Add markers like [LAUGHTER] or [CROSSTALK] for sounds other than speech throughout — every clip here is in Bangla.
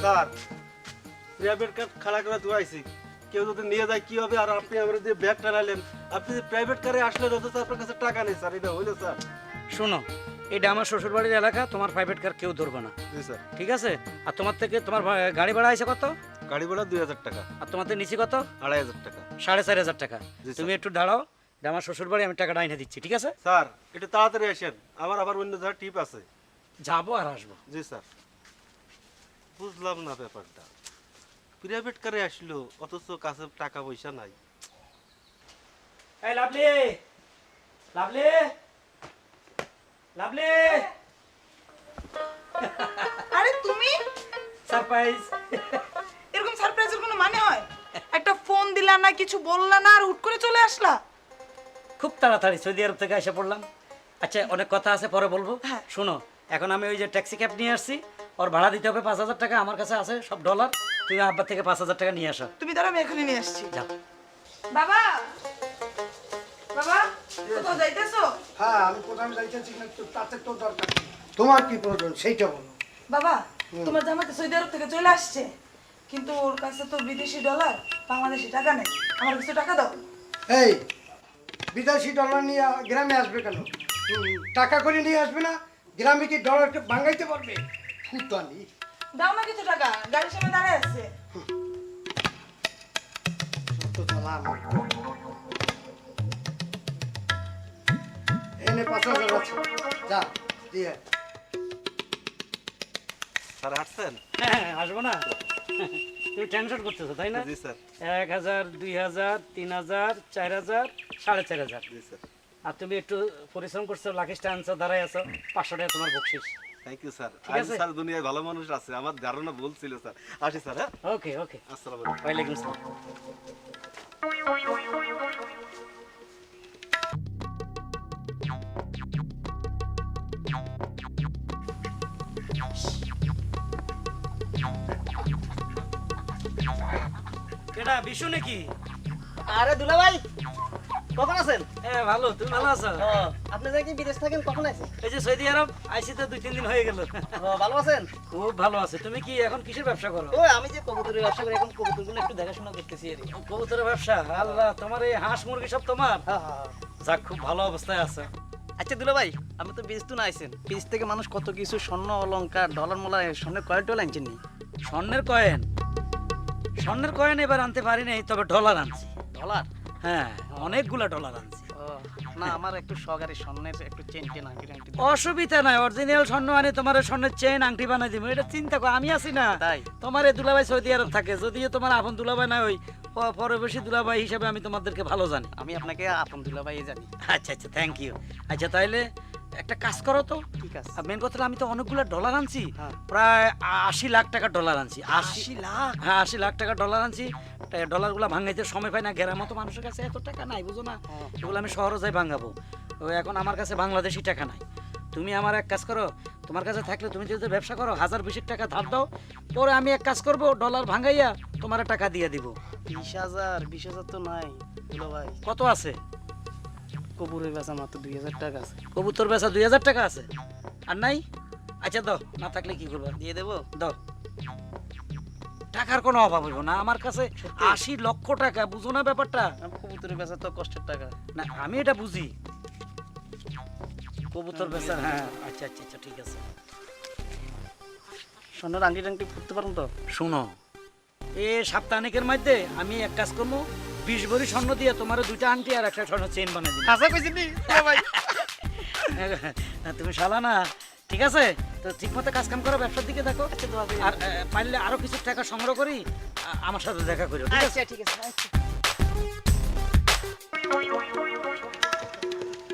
স্যার প্রাইভেট কার খাড়া করে দুয়াইছি কেউ যদি নিয়ে যায় কি হবে? আর আপনি আমার দিয়ে ব্যাগ টানালেন আপনি যে প্রাইভেট কারে আসলেন অথচ আপনার কাছে টাকা নেই স্যার এটা হইল স্যার। শোনো এটা আমার শ্বশুরবাড়ির এলাকা তোমার প্রাইভেট কার কেউ ধরবে না। জি স্যার। ঠিক আছে? আর তোমার থেকে তোমার ভা- গাড়ি ভাড়া আছে কত? গাড়ি ভাড়া দুই হাজার টাকা। আর তোমাদের নিচে কত? আড়াই হাজার টাকা। সাড়ে চার হাজার টাকা। জি, তুমি একটু দাঁড়াও এটা আমার শ্বশুরবাড়ি আমি টাকাটা এনে দিচ্ছি ঠিক আছে? স্যার একটু তাড়াতাড়ি আসেন। আমার আবার অন্য জায়গায় টিপ আছে। যাব আর আসব। জি স্যার। বুঝলাম না ব্যাপারটা। প্রাইভেট কারে আসলো অথচ কাছে টাকা পয়সা নাই। এই লাভলি! লাভলি! লাভলি! আরে তুমি? সারপ্রাইজ এরকম সারপ্রাইজের কোনো মানে হয়? একটা ফোন দিলা না কিছু বললা না আর হুট করে চলে আসলা? খুব তাড়াতাড়ি সৌদি আরব থেকে এসে পড়লাম। আচ্ছা অনেক কথা আছে পরে বলব। হ্যাঁ। শোনো এখন আমি ওই যে ট্যাক্সি ক্যাব নিয়ে আসছি। ওর ভাড়া দিতে হবে পাঁচ হাজার টাকা আমার কাছে আছে সব ডলার তুমি আব্বার থেকে পাঁচ হাজার টাকা নিয়ে আসো। তুমি ধরো আমি এখনই নিয়ে আসছি। যাও। বাবা! বাবা কোথাও যাইতেছো? হ্যাঁ আমি কোথায় যাইতেছি না তাতে তো দরকার তোমার কি প্রয়োজন সেইটা বলো। বাবা তোমার জামাতে সৌদি আরব থেকে চলে আসছে। কিন্তু ওর কাছে তো বিদেশি ডলার বাংলাদেশি টাকা নেই। আমার কিছু টাকা দাও। এই বিদেশি ডলার নিয়ে গ্রামে আসবে কেন? টাকা করে নিয়ে আসবে না? গ্রামে কি ডলারকে ভাঙাইতে পারবে? ফুতানি দাও না কিছু টাকা গাড়ির সামনে দাঁড়ায় আছে। এনে পাঁচ হাজার আছে। যা দিয়ে। স্যার আসছেন হ্যাঁ আসব না। তুমি টেনশন করতেছো তাই না? জি স্যার। এক হাজার দুই হাজার তিন হাজার চার হাজার সাড়ে চার হাজার। জি স্যার। আর তুমি একটু পরিশ্রম করছ লাকিসটা আনছো দাঁড়াই আছো পাঁচশো টাকা তোমার বকশিস। থ্যাংক ইউ স্যার ঠিক আছে। স্যার দুনিয়ায় ভালো মানুষ আছে। আমার ধারণা ভুল ছিল স্যার। আসি স্যার হ্যাঁ? ওকে ওকে আসসালামু আলাইকুম। ওয়ালাইকুম আসসালাম। কেডা বিশু নাকি? আরে দুলা ভাই কখন আছেন? হ্যাঁ ভালো তুমি ভালো আছো? আপনি যে বিদেশ থাকেন কখন আছেন? এই যে সৌদি আরব আইসি তো দুই তিন দিন হয়ে গেল। ভালো আছেন? খুব ভালো আছে। তুমি কি এখন কিসের ব্যবসা করো? ও আমি যে কবুতরের ব্যবসা করি এখন কবুতরগুলো একটু দেখাশোনা করতেছি কবুতরের ব্যবসা? আল্লাহ তোমার এই হাঁস মুরগি সব তোমার? হ্যাঁ, হ্যাঁ, হ্যাঁ। যাক খুব ভালো অবস্থায় আছে। আচ্ছা দুলা ভাই আমি তো বিদেশ তো না আইছেন। বিদেশ থেকে মানুষ কত কিছু স্বর্ণ অলংকার ডলার মোলা স্বর্ণের কোয়ালিটিও আনছেন নি স্বর্ণের কয়েন? স্বর্ণের কয়েন এবার আনতে পারি নাই তবে ডলার আনছি। ডলার? হ্যাঁ অনেকগুলা ডলার আনছি। না আমার একটু সগারি স্বর্ণের একটু চেন টেন আংটি আংটি অসুবিধা নাই অরিজিনাল স্বর্ণ আনি তোমার স্বর্ণের চেন আংটি বানাই দিব এটা চিন্তা করো আমি আছি না। তাই? তোমার এই দুলাভাই সৌদি আরব থাকে যদিও তোমার আপন দুলাভাই না ওই পরবেশী দুলাভাই হিসাবে আমি তোমাদেরকে ভালো জানি। আমি আপনাকে আপন দুলা জানি। আচ্ছা আচ্ছা থ্যাংক ইউ আচ্ছা তাইলে একটা কাজ করো তো। ঠিক আছে। মেন কথা হলো আমি তো অনেকগুলো ডলার আনছি। হ্যাঁ। প্রায় আশি লাখ টাকা ডলার আনছি। আশি লাখ? হ্যাঁ আশি লাখ টাকা ডলার আনছি। ডলারগুলা ভাঙাইতে সময় পাই না গেরার মতো মানুষের কাছে এত টাকা নাই বুঝো না? এগুলো আমি শহরে যাই ভাঙাবো। এখন আমার কাছে বাংলাদেশি টাকা নাই। তুমি আমার এক কাজ করো তোমার কাছে থাকলে তুমি যদি ব্যবসা করো হাজার বিশের টাকা ধার দাও পরে আমি এক কাজ করব ডলার ভাঙাইয়া তোমার টাকা দিয়ে দিব। বিশ হাজার বিশ হাজার তো নাই। ভাই কত আছে? কবুরের বেচা মাত্র দুই হাজার টাকা আছে। কবুতর বেচা দুই হাজার টাকা আছে? আর নাই? আচ্ছা দাও না থাকলে কি করব? দিয়ে দেবো? দাও টাকার কোনো অভাব হইব না। আমার কাছে আশি লক্ষ টাকা বুঝো না ব্যাপারটা? কবুতরের বেচা তো কষ্টের টাকা। না আমি এটা বুঝি। কবুতর বেচা হ্যাঁ আচ্ছা আচ্ছা আচ্ছা ঠিক আছে। স্বর্ণের আংটি টাংটি করতে পারেন তো? শুনো এ সপ্তাহিকের মধ্যে আমি এক কাজ করব। বিশ ভরি স্বর্ণ দিয়ে তোমার দুইটা আন্টি আর একটা স্বর্ণ চেন বানিয়ে দিই হাসা কইছেন নি ভাই। [LAUGHS] তুমি শালা না ঠিক আছে? তো ঠিক মতো কাজ কাম করো ব্যবসার দিকে দেখো। আর আহ, পারলে আরও কিছু টাকা সংগ্রহ করি আমার সাথে দেখা করো ঠিক আছে? আচ্ছা ঠিক আছে আচ্ছা।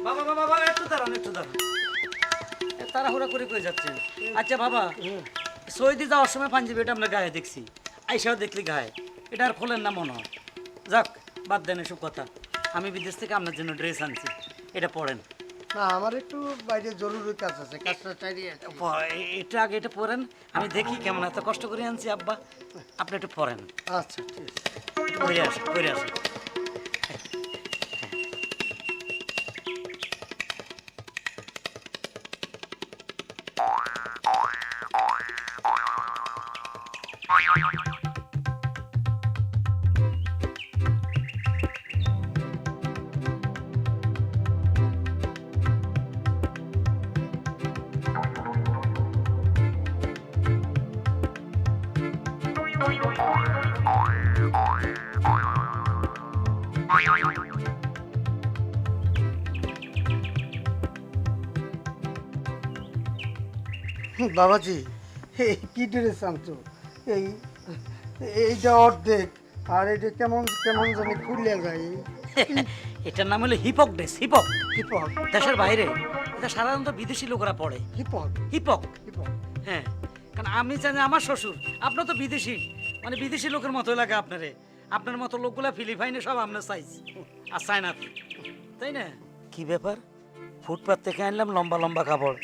বাবা বাবা বাবা একটু দাঁড়ান একটু দাঁড়ান। এ, তাড়াহুড়া করে কই যাচ্ছেন আচ্ছা বাবা সৌদি যাওয়ার সময় পাঞ্জাবি এটা আমরা গায়ে দেখছি। আইসাও দেখলি গায়ে। এটা আর খোলেন না মনে হয় যাক বাদ দেন এসব কথা। আমি বিদেশ থেকে আপনার জন্য ড্রেস আনছি। এটা পরেন। না আমার একটু বাইরে জরুরি কাজ আছে কাজটা এটা আগে এটা পরেন। আমি দেখি কেমন এত কষ্ট করে আনছি আব্বা। আপনি একটু পরেন। আচ্ছা ঠিক আছে। আসেন করে আসেন। বাবাজি এই কি ড্রেস আনছো? এই এইটা অর্ধেক আর এটা কেমন কেমন জানি খুলে যায়। [LAUGHS] এটার নাম হলো হিপক ড্রেস হিপক। হিপক। দেশের বাইরে এটা সাধারণত বিদেশি লোকেরা পড়ে হিপক। হিপক। হিপক। হ্যাঁ কারণ আমি জানি আমার শ্বশুর আপনার তো বিদেশি মানে বিদেশি লোকের মতো লাগে আপনারে। আপনার মতো লোকগুলা ফিলিপাইনে সব আপনার সাইজ আর চায়নাতে তাই না? কি ব্যাপার? ফুটপাত থেকে আনলাম লম্বা লম্বা কাপড়।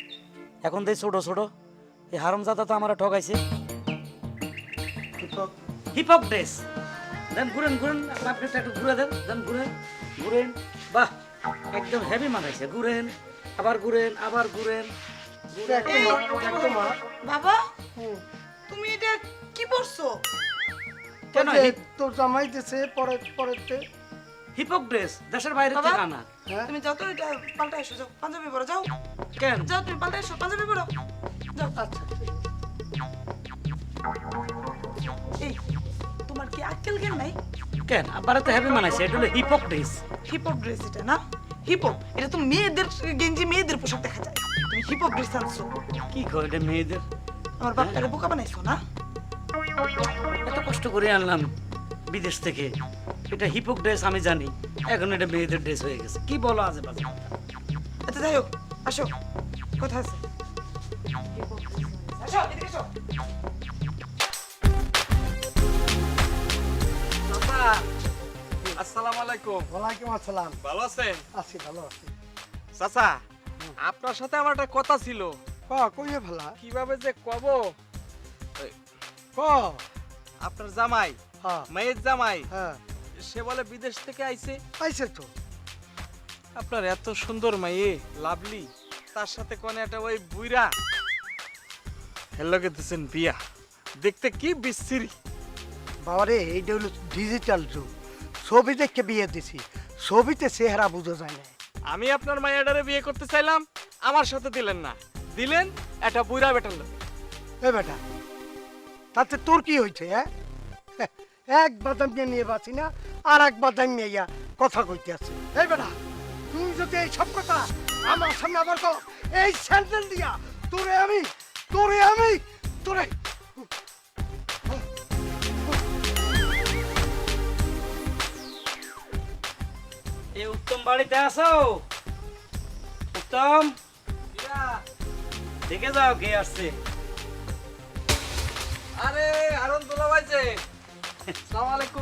এখন দেই ছোট ছোট। এই হারমজাদা তো আমার ঠকাইছে হিপক হিপহপ ড্রেস দেন ঘুরেন ঘুরেন আপনি একটু ঘুরে দেন দেন ঘুরেন ঘুরেন। বাহ একদম হেভি মানাইছে ঘুরেন আবার ঘুরেন আবার ঘুরেন। বাবা তুমি এটা কি পড়ছো কেন তোর জামাই দিছে পরে পরেতে হিপহপ ড্রেস দেশের বাইরে? থেকে আনা। হ্যাঁ। তুমি যাও তো এটা পাল্টা এসো যাও পাঞ্জাবি পরো যাও। কেন? যাও তুমি পাল্টা এসো পাঞ্জাবি পরো। আচ্ছা এই তোমার কি আক্কেল জ্ঞান নাই? কেন? আবার তো হেভি মানাইছে এটা হলো হিপহপ ড্রেস হিপ ড্রেস এটা না? হিপ এটা তো মেয়েদের গেঞ্জি মেয়েদের পোশাক দেখা যায়। তুমি হিপ ড্রেস আনছো। কি কয় এটা মেয়েদের? আমার বাপটারে বোকা বানাইছো না? এত কষ্ট করে আনলাম বিদেশ থেকে। এটা হিপহপ ড্রেস আমি জানি। এখন এটা মেয়েদের ড্রেস হয়ে গেছে। কি বলো আজে বাজে? আচ্ছা যাই হোক আসো। কথা আছে। আসসালামু আলাইকুম। ওয়ালাইকুম আসসালাম। ভালো আছেন? আছি ভালো আছি। চাচা আপনার সাথে আমার একটা কথা ছিল। ক কইয়ে ভালা? কীভাবে যে কব? ক? আপনার জামাই হ্যাঁ। মেয়ের জামাই হ্যাঁ। সে বলে বিদেশ থেকে আইছে। পাইছে তো। আপনার এত সুন্দর মেয়ে লাভলি তার সাথে কোন একটা ওই বুইরা হ্যালো দিচ্ছেন বিয়া। দেখতে কি বিশ্রী। বাবারে এইটা হলো ডিজিটাল যুগ। ছবি দেখে বিয়ে দিছি। ছবিতে চেহারা বোঝা যায় না। আমি আপনার মাইয়াডারে বিয়ে করতে চাইলাম আমার সাথে দিলেন না। দিলেন একটা বুড়া বেটার লোক। এ বেটা তাতে তোর কি হয়েছে হ্যাঁ? [LAUGHS] এক বাদাম নিয়ে নিয়ে বাঁচি না আর এক বাদাম নিয়ে ইয়া কথা কইতে আছে। এই বেটা তুই যদি এই সব কথা আমার সামনে আবার কর এই স্যান্ডেল দিয়া তোরে আমি তোরে আমি তোরে। এ উত্তম বাড়িতে আসো উত্তম? দেখে যাও কে আসছে। আরে আরন দুলা ভাইছে আলাইকুম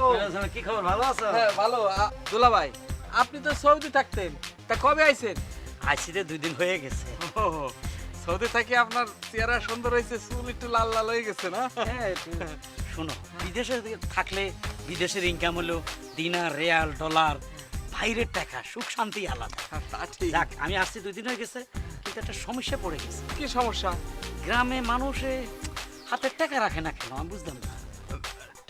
কি খবর? ভালো আছো? হ্যাঁ ভালো। দুলা ভাই আপনি তো সৌদি থাকতেন। তা কবে আইছেন? আইসিতে দুই দিন হয়ে গেছে। ও সৌদি থেকে আপনার চেহারা সুন্দর হয়েছে চুল একটু লাল লাল হয়ে গেছে না? হ্যাঁ, শোনো বিদেশে থাকলে বিদেশের ইনকাম হলো দিনার রিয়াল ডলার বাইরের টাকা সুখ শান্তি আলাদা। ঠিক। যাক আমি আসছি দুই দিন হয়ে গেছে কিন্তু একটা সমস্যা পড়ে গেছে। কি সমস্যা? গ্রামে মানুষে হাতের টাকা রাখে না কেন? আমি বুঝলাম না।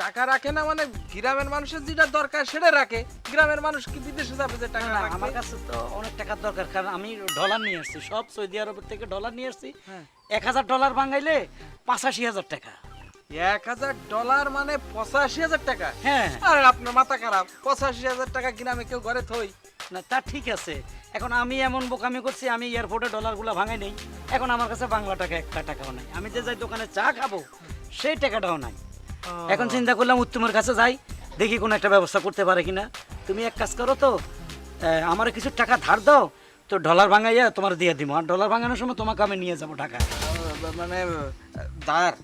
টাকা রাখে না মানে গ্রামের মানুষের যেটা দরকার সেটা রাখে। গ্রামের মানুষ কি বিদেশে যাবে যে টাকা না, আমার কাছে তো অনেক টাকার দরকার কারণ আমি ডলার নিয়ে আসছি সব সৌদি আরবের থেকে ডলার নিয়ে আসছি। হ্যাঁ। এক হাজার ডলার ভাঙাইলে পঁচাশি হাজার টাকা। এক হাজার ডলার মানে পঁচাশি হাজার টাকা? হ্যাঁ। আর আপনার মাথা খারাপ। পঁচাশি হাজার টাকা গ্রামে কেউ ঘরে থই। না তা ঠিক আছে। এখন আমি এমন বোকামি করছি আমি এয়ারপোর্টে ডলারগুলো ভাঙাই নেই। এখন আমার কাছে বাংলা টাকা একটা টাকাও নাই। আমি যে যাই দোকানে চা খাব সেই টাকাটাও নাই। এখন চিন্তা করলাম উত্তমের কাছে যাই দেখি কোনো একটা ব্যবস্থা করতে পারে কিনা। তুমি এক কাজ করো তো আমার কিছু টাকা ধার দাও তো ডলার ভাঙাইয়া তোমার দিয়ে দিব আর ডলার ভাঙানোর সময় তোমাকে আমি নিয়ে যাব টাকা। মানে দাঁড়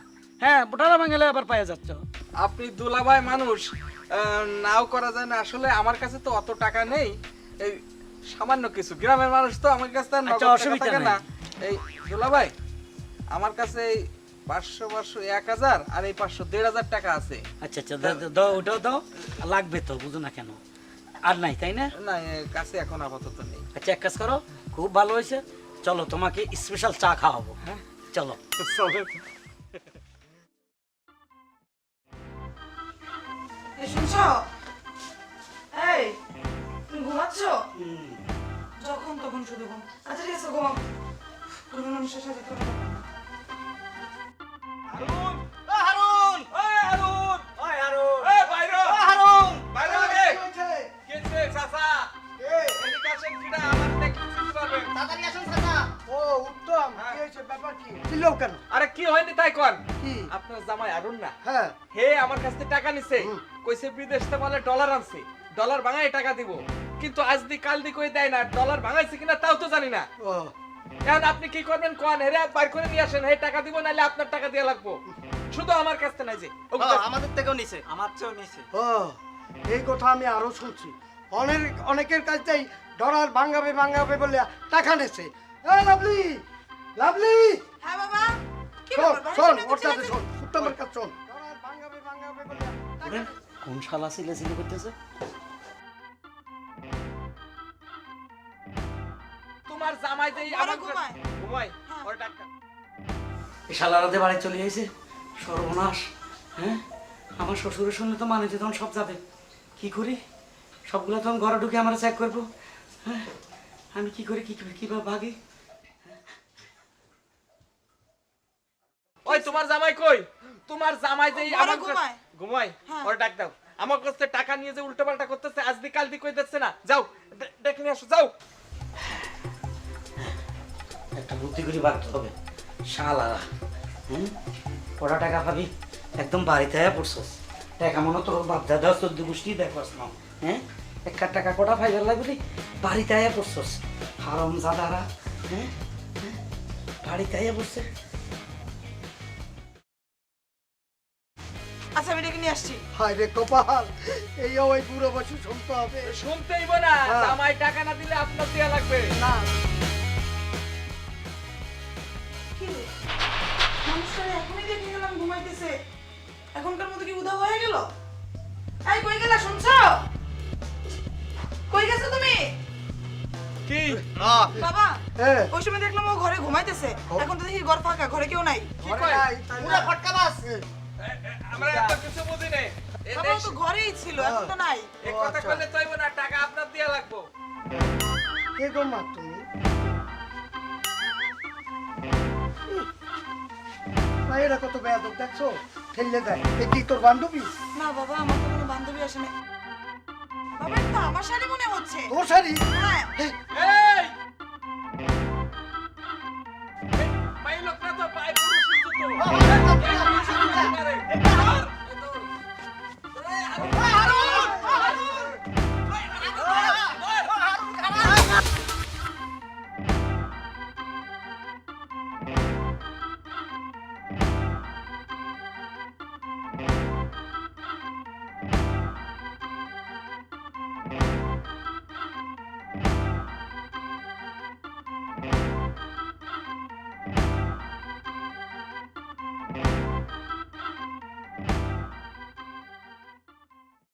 হ্যাঁ ডলার ভাঙালে আবার পাইয়া যাচ্ছ। আপনি দুলাভাই মানুষ নাও করা যায় না। আসলে আমার কাছে তো অত টাকা নেই। এই সামান্য কিছু। গ্রামের মানুষ তো আমার কাছে আচ্ছা, অসুবিধা না। এই দুলাভাই আমার কাছে এই পাঁচশো পাঁচশো এক হাজার আর এই পাঁচশো দেড় হাজার টাকা আছে। আচ্ছা আচ্ছা দাও, ওটাও দাও। লাগবে তো বুঝো না কেন। আর নাই তাই না? না কাছে এখন আপাতত নেই। আচ্ছা এক কাজ করো খুব ভালো হয়েছে। চলো তোমাকে স্পেশাল চা খাওয়াবো। হ্যাঁ। চলো। শুনছো? এই তুমি ঘুমাচ্ছ? যখন তখন শুধু ঘুম। আচ্ছা ঠিক আছে ঘুমাও। কোনো মানুষের সাথে আরে কি হয়নি তাই কোন? আপনার জামাই আরুন না? হ্যাঁ। হে আমার কাছ থেকে টাকা নিছে। কইছে বিদেশ থেকে বলে ডলার আনছে। ডলার ভাঙাই টাকা দিব। কিন্তু আজ দি কাল দি কই দেয় না? ডলার ভাঙাইছে কিনা তাও তো জানি না। ও। এখন আপনি কি করবেন কোন হেরে বাইর করে নিয়ে আসেন। হে টাকা দিব নাহলে আপনার টাকা দিয়ে লাগবো। শুধু আমার কাছ থেকে নাই যে আমাদের থেকেও নিছে। আমার চেয়েও নিছে। ও এই কথা আমি আরও শুনছি। অনেক অনেকের কাছেই ডলার ভাঙাবে ভাঙাবে বলে টাকা নেছে। এ লাভলি! লাভলি! হ্যাঁ বাবা। শোন ওর তো শোন উত্তমের কাছে শোন ডলার ভাঙাবে ভাঙাবে বলে কোন শালা সিলে সিলে করতেছে? শালারাতে বাড়ি চলে সর্বনাশ হ্যাঁ? আমার শ্বশুরের সঙ্গে তো মানে তখন সব যাবে। কি করি? সবগুলো তখন ঘরে ঢুকে আমরা চেক করব। হ্যাঁ? আমি কি করি কি কীভাবে ভাগি? ওই তোমার জামাই কই? তোমার জামাই যে আমার ঘুমায়? হ্যাঁ। ওর ডাক দাও আমার কাছ টাকা নিয়ে যে উল্টো পাল্টা করতেছে আজ দি কাল দি কই দিচ্ছে না। যাও ডেকে নিয়ে আসো যাও। বুদ্ধি করে বাড়তে হবে। শালারা হুম? কটা টাকা পাবি? একদম বাড়িতে আয়া পড়ছস। টাকা মনে তোর বাপ দাদা চোদ্দ গোষ্ঠী দেখবাস না হ্যাঁ? একটা টাকা কটা ফাইবার লাগবে বাড়িতে আয়া পড়ছস। হারম জাদারা। হ্যাঁ? হ্যাঁ? বাড়িতে আয়া পড়ছে। আচ্ছা আমি ডেকে নিয়ে আসছি। হায় রে কপাল এই ওই বুড়ো বছর শুনতে হবে। শুনতেই না। হ্যাঁ। জামাই টাকা না দিলে আপনার দেয়া লাগবে। না। মানুষটা এখনই দেখে গেলাম ঘুমাইতেছে। এখনকার মতো কি উধাও হয়ে গেল? এই কই গেলা শুনছো? কই গেছো তুমি? কি? বাবা ওই সময় দেখলাম ও ঘরে ঘুমাইতেছে। এখন তো দেখি ঘর ফাঁকা ঘরে কেউ নাই। কি আমরা এত কিছু বুঝি নাই। বাবা তো ঘরেই ছিল এখন তো নাই। এ ও, কথা আচ্ছা। কইলে চাইব না টাকা আপনার দেয়া লাগবে। কে গো মা তুমি? এরা কত বেয়াদব দেখছ? ঠেললে দেয়। এই কি তোর বান্ধবী? না বাবা আমার তো কোনো বান্ধবী আসে না বাবা তো আমার শাড়ি মনে হচ্ছে। তোর শাড়ি? হ্যাঁ।